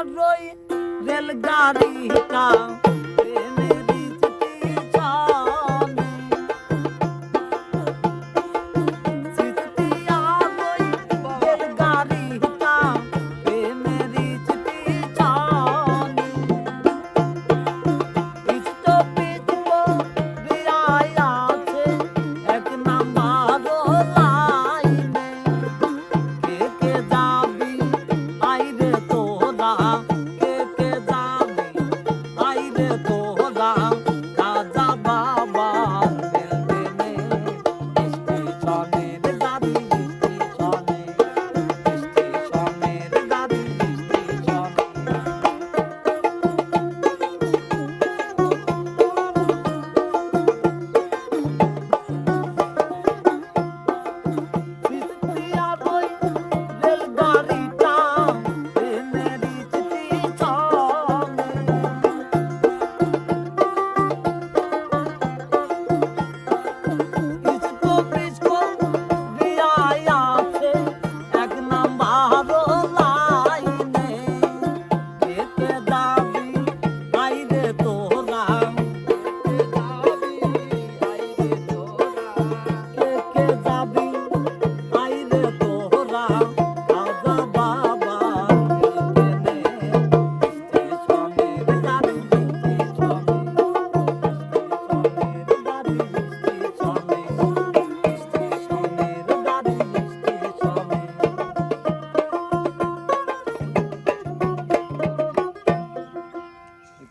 ওই রেলগাড়িটা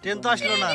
tenth hostel ఉన్నా.